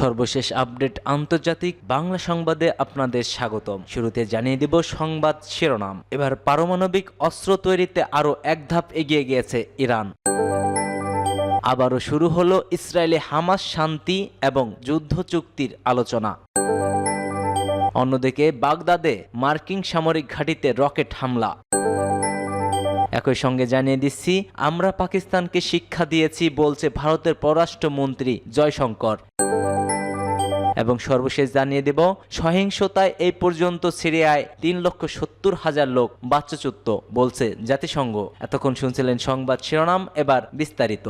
সর্বশেষ আপডেট আন্তর্জাতিক বাংলা সংবাদে আপনাদের স্বাগতম। শুরুতে জানিয়ে দেব সংবাদ শিরোনাম। এবার পারমাণবিক অস্ত্র তৈরিতে আরও এক ধাপ এগিয়ে গিয়েছে ইরান। আবারও শুরু হলো ইসরায়েলে হামাস শান্তি এবং যুদ্ধ চুক্তির আলোচনা। অন্যদিকে বাগদাদে মার্কিন সামরিক ঘাঁটিতে রকেট হামলা। একই সঙ্গে জানিয়ে দিচ্ছি, আমরা পাকিস্তানকে শিক্ষা দিয়েছি, বলছে ভারতের পররাষ্ট্রমন্ত্রী জয়শঙ্কর। এবং সর্বশেষ জানিয়ে দেব, সহিংসতায় এই পর্যন্ত সিরিয়ায় তিন লক্ষ সত্তর হাজার লোক বাচ্চাচ্যুত বলছে জাতিসংঘ। এতক্ষণ শুনছিলেন সংবাদ শিরোনাম, এবার বিস্তারিত।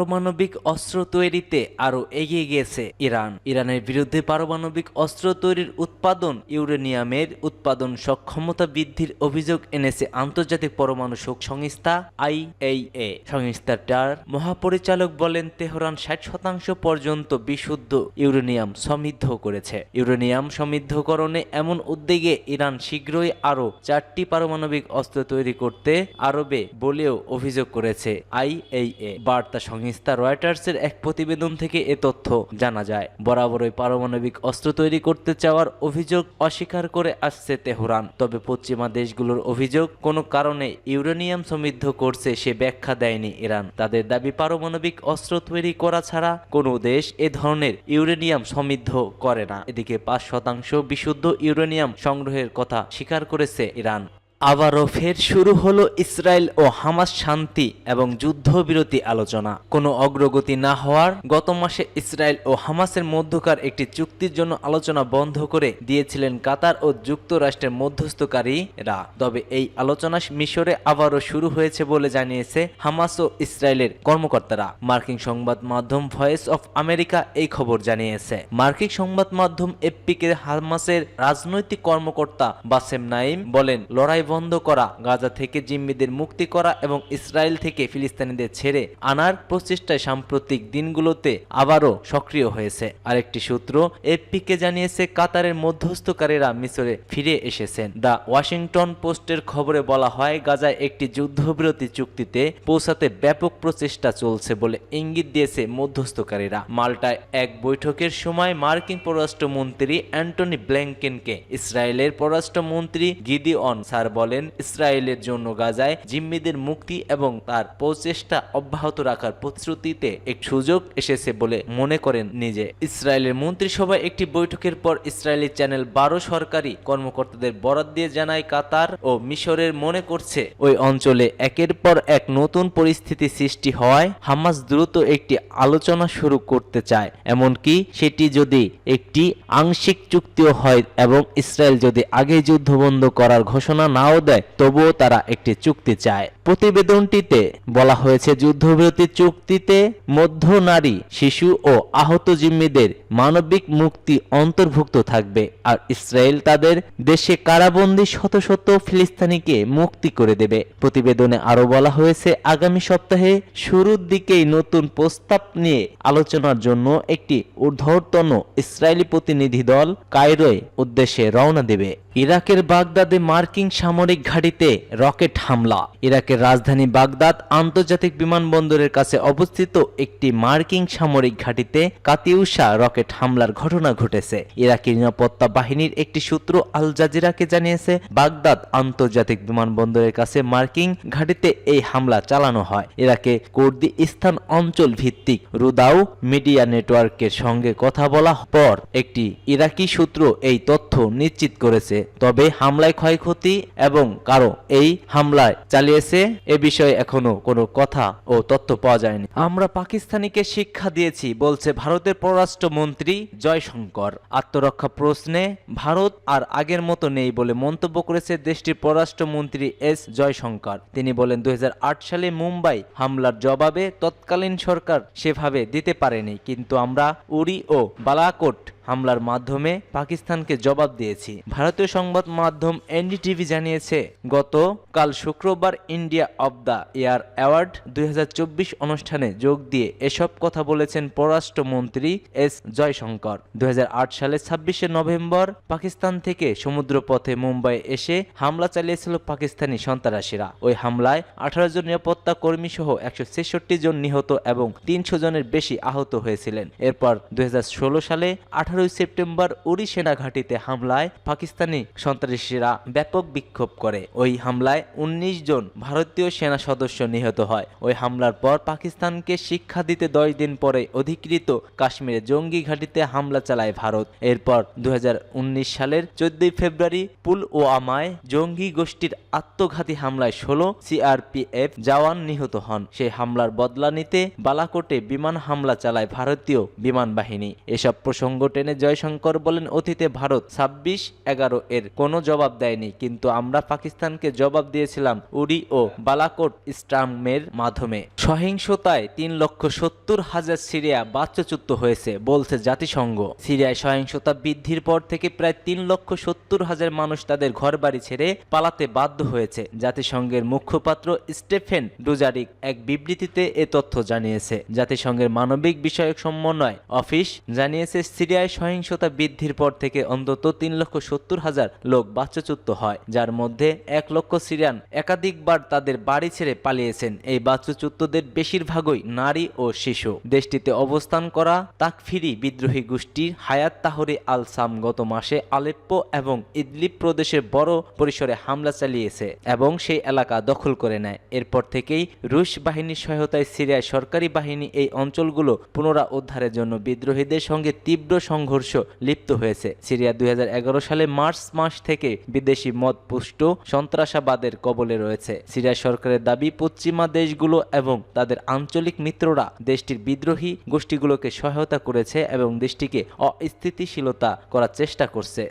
পারমাণবিক অস্ত্র তৈরিতে আরও এগিয়ে গিয়েছে ইরান। ইরানের বিরুদ্ধে পারমাণবিক অস্ত্র তৈরির উৎপাদন ইউরেনিয়ামের উৎপাদন সক্ষমতা বৃদ্ধির অভিযোগ এনেছে আন্তর্জাতিক পরমাণু শোক সংস্থা আইএইএ সংস্থাটার মহাপরিচালক বলেন, তেহরান ষাট শতাংশ পর্যন্ত বিশুদ্ধ ইউরেনিয়াম সমৃদ্ধ করেছে। ইউরেনিয়াম সমৃদ্ধকরণে এমন উদ্যোগে ইরান শীঘ্রই আরও চারটি পারমাণবিক অস্ত্র তৈরি করতে আরবে বলেও অভিযোগ করেছে আইএইএ বার্তা সংস্থা রয়টার্সের এক প্রতিবেদন থেকে এ তথ্য জানা যায়। বরাবরই পারমাণবিক অস্ত্র তৈরি করতে চাওয়ার অভিযোগ অস্বীকার করে আসছে তেহরান। তবে পশ্চিমা দেশগুলোর অভিযোগ কোনো কারণে ইউরেনিয়াম সমৃদ্ধ করছে সে ব্যাখ্যা দেয়নি ইরান। তাদের দাবি, পারমাণবিক অস্ত্র তৈরি করা ছাড়া কোনো দেশ এ ধরনের ইউরেনিয়াম সমৃদ্ধ করে না। এদিকে পাঁচ শতাংশ বিশুদ্ধ ইউরেনিয়াম সংগ্রহের কথা স্বীকার করেছে ইরান। আবারও ফের শুরু হলো ইসরায়েল ও হামাস শান্তি এবং যুদ্ধবিরতি আলোচনা। কোনো অগ্রগতি না হওয়ার গত মাসে ইসরায়েল ও হামাসের মধ্যকার একটি চুক্তির জন্য আলোচনা বন্ধ করে দিয়েছিলেন কাতার ও যুক্তরাষ্ট্রের মধ্যস্থকারীরা তবে এই আলোচনা মিশরে আবারও শুরু হয়েছে বলে জানিয়েছে হামাস ও ইসরায়েলের কর্মকর্তারা। মার্কিন সংবাদ মাধ্যম ভয়েস অফ আমেরিকা এই খবর জানিয়েছে। মার্কিন সংবাদ মাধ্যম এফপিকে হামাসের রাজনৈতিক কর্মকর্তা বাসেম নাইম বলেন, লড়াই বন্ধ করা, গাজা থেকে জিম্মিদের মুক্তি করা এবং ইসরায়েল থেকে ফিলিস্তিনিদের ছেড়ে আনার প্রচেষ্টায় সাম্প্রতিক দিনগুলোতে আবারও সক্রিয় হয়েছে। আরেকটি সূত্র এফপিকে জানিয়েছে, কাতারের মধ্যস্থকারীরা মিশরে ফিরে এসেছেন। দ্য ওয়াশিংটন পোস্টের খবরে বলা হয়, গাজায় একটি যুদ্ধবিরতি চুক্তিতে পৌঁছাতে ব্যাপক প্রচেষ্টা চলছে বলে ইঙ্গিত দিয়েছে মধ্যস্থকারীরা। মাল্টায় এক বৈঠকের সময় মার্কিন পররাষ্ট্রমন্ত্রী অ্যান্টনি ব্ল্যাঙ্কেনকে ইসরায়েলের পররাষ্ট্রমন্ত্রী গিদিঅন সার বলেন, ইসরায়েলের জন্য গাজায় জিম্মিদের মুক্তি এবং তার প্রচেষ্টা অব্যাহত রাখার প্রতিশ্রুতিতে এক সুযোগ এসেছে বলে মনে করেন নিজে। ইসরায়েলের মন্ত্রিসভায় একটি বৈঠকের পর ইসরায়েলি চ্যানেল বারো সরকারি কর্মকর্তাদের বরাদ দিয়ে জানায়, কাতার ও মিশরের মনে করছে, ওই অঞ্চলে একের পর এক নতুন পরিস্থিতি সৃষ্টি হওয়ায় হামাস দ্রুত একটি আলোচনা শুরু করতে চায়। এমনকি সেটি যদি একটি আংশিক চুক্তিও হয় এবং ইসরায়েল যদি আগে যুদ্ধ বন্ধ করার ঘোষণা নাও দেয়, তবুও তারা একটি চুক্তি চায়। প্রতিবেদনটিতে বলা হয়েছে, যুদ্ধবিরতি চুক্তিতে মধ্য নারী, শিশু ও আহত জিম্মিদের মানবিক মুক্তি অন্তর্ভুক্ত থাকবে, আর ইসরায়েল তাদের দেশে কারাবন্দী শত শত ফিলিস্তিনিকে মুক্তি করে দেবে। প্রতিবেদনে আরও বলা হয়েছে, আগামী সপ্তাহে শুরুর দিকেই নতুন প্রস্তাব নিয়ে আলোচনার জন্য একটি ঊর্ধ্বতন ইসরায়েলি প্রতিনিধি দল কায়রোয় উদ্দেশ্যে রওনা দেবে। ইরাকের বাগদাদে মার্কিন সামরিক ঘাঁটিতে রকেট হামলা। ইরাকের রাজধানী বাগদাদ আন্তর্জাতিক বিমানবন্দরের কাছে অবস্থিত একটি মার্কিন সামরিক ঘাঁটিতে কাতিউসা রকেট হামলার ঘটনা ঘটেছে। ইরাকি নিরাপত্তা বাহিনীর একটি সূত্র আল জাজিরাকে জানিয়েছে, বাগদাদ আন্তর্জাতিক বিমানবন্দরের কাছে মার্কিন ঘাঁটিতে এই হামলা চালানো হয়। ইরাকে কুর্দি স্থান অঞ্চল ভিত্তিক রুদাউ মিডিয়া নেটওয়ার্কের সঙ্গে কথা বলা পর একটি ইরাকি সূত্র এই তথ্য নিশ্চিত করেছে। তবে হামলায় ক্ষয়ক্ষতি এবং কারও এই হামলায় চালিয়েছে, এ বিষয়ে এখনও কোনো কথা ও তথ্য পাওয়া যায়নি। আমরা পাকিস্তানিকে শিক্ষা দিয়েছি, বলছে ভারতের পররাষ্ট্রমন্ত্রী জয়শঙ্কর। আত্মরক্ষা প্রশ্নে ভারত আর আগের মতো নেই বলে মন্তব্য করেছে দেশটির পররাষ্ট্রমন্ত্রী এস জয়শঙ্কর। তিনি বলেন, দুই হাজার আট সালে মুম্বাই হামলার জবাবে তৎকালীন সরকার সেভাবে দিতে পারেনি, কিন্তু আমরা উড়ি ও বালাকোট হামলার মাধ্যমে পাকিস্তানকে জবাব দিয়েছি। ভারতীয় সংবাদ মাধ্যম এনডিটিভি জানিয়েছে, গত কাল শুক্রবার India of the year award দুই হাজার চব্বিশ অনুষ্ঠানে যোগ দিয়ে এসব কথা বলেছেন পররাষ্ট্রমন্ত্রী এস জয়শঙ্কর। দুই সালে ছাব্বিশে নভেম্বর পাকিস্তান থেকে সমুদ্রপথে মুম্বাই এসে হামলা চালিয়েছিল পাকিস্তানি সন্ত্রাসীরা। ওই হামলায় আঠারো জন নিরাপত্তা কর্মী সহ একশো ছেষট্টি জন নিহত এবং তিনশো জনের বেশি আহত হয়েছিলেন। এরপর দুই হাজার ষোলো সালে আঠারোই সেপ্টেম্বর উড়ি সেনা ঘাঁটিতে হামলায় পাকিস্তানি সন্ত্রাসীরা ব্যাপক বিক্ষোভ করে। ওই হামলায় উনিশ জন ভারতীয় সেনা সদস্য নিহত হয়। ওই হামলার পর পাকিস্তানকে শিক্ষা দিতে দশ দিন পরে অধিকৃত কাশ্মীরে জঙ্গি ঘাঁটিতে হামলা চালায় ভারত। এরপর দু হাজার উনিশ সালের চোদ্দই ফেব্রুয়ারি পুল ও আমায় জঙ্গি গোষ্ঠীর আত্মঘাতী হামলায় ষোলো সিআরপিএফ জওয়ান নিহত হন। সেই হামলার বদলা নিতে বালাকোটে বিমান হামলা চালায় ভারতীয় বিমান বাহিনী। এসব প্রসঙ্গ টেনে জয়শঙ্কর বলেন, অতীতে ভারত ছাব্বিশ এগারো এর কোনো জবাব দেয়নি। কিন্তু আমরা পাকিস্তানকে জবাব দিয়েছিলাম উড়ি ও বালাকোট স্টামের মাধ্যমে। সহিংসতায় তিন লক্ষ সত্তর হাজার সিরিয়া বাচ্চাচ্যুত হয়েছে, বলছে জাতিসংঘ। সিরিয়ায় সহিংসতা বৃদ্ধির পর থেকে প্রায় তিন লক্ষ সত্তর হাজার মানুষ তাদের ঘরবাড়ি ছেড়ে পালাতে বাধ্য হয়েছে। জাতিসংঘের মুখপাত্র স্টেফেন ডুজারিক এক বিবৃতিতে এ তথ্য জানিয়েছে। জাতিসংঘের মানবিক বিষয়ক সমন্বয় অফিস জানিয়েছে, সিরিয়ায় সহিংসতা বৃদ্ধির পর থেকে অন্তত তিন লক্ষ সত্তর হাজার লোক বাচ্চাচ্যুত হয়, যার মধ্যে এক লক্ষ সিরিয়ান একাধিকবার তাদের বাড়ি ছেড়ে পালিয়েছেন। এই বাচ্চাচ্যুতদের বেশিরভাগই নারী ও শিশু। দেশটিতে অবস্থান করা তাকফিরি বিদ্রোহী গোষ্ঠী হায়াত তাহরি আল সাম গত মাসে আলেপ্পো এবং ইদলিপ প্রদেশের বড় পরিসরে হামলা চালিয়েছে এবং সেই এলাকা দখল করে নেয়। এরপর থেকেই রুশ বাহিনীর সহায়তায় সিরিয়ায় সরকারি বাহিনী এই অঞ্চলগুলো পুনরা উদ্ধারের জন্য বিদ্রোহীদের সঙ্গে তীব্র সংঘর্ষ লিপ্ত হয়েছে। সিরিয়া দুই হাজার এগারো সালে মার্চ মাস থেকে বিদেশি মদ পুষ্ট সন্ত্রাসাবাদের কবলে রয়েছে। সিরিয়া সরকারের দাবি, পশ্চিমা দেশগুলো এবং তাদের আঞ্চলিক মিত্ররা দেশটির বিদ্রোহী গোষ্ঠীগুলোকে সহায়তা করেছে এবং দেশটিকে অস্থিতিশীলতা করার চেষ্টা করছে।